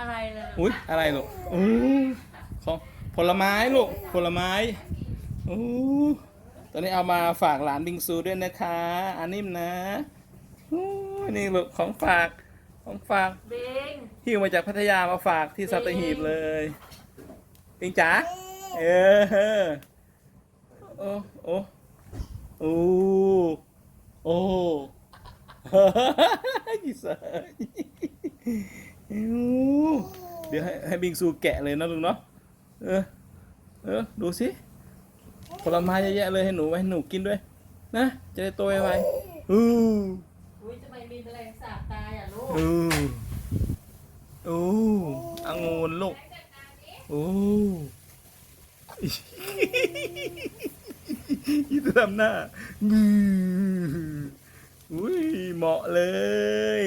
อะไรเลยอุ้ยอะไรลูกอู้ของผลไม้ลูกผลไม้อู้ตอนนี้เอามาฝากหลานบิงซูด้วยนะคะอันนิ่มนะอู้นี่ลูกของฝากของฝากเบงหิวมาจากพัทยามาฝากที่สัตหีบเลยปิงจ๋าเออโอ้โอ้โอ้โอ้ยี่สาย เดี๋ยวให้ให้บิงซูแกะเลยนะลุงเนาะเออเออดูสิผลไม้เยอะแยะเลยให้หนูไว้ให้หนูกินด้วย นะจะได้โตไวๆอู้อุ้ยทำไมมีแมลงสาบตายอะลูกอู้อู้องุ่นลูกอู้ยี่จะทำหน้างืออุ้ยเหมาะเลย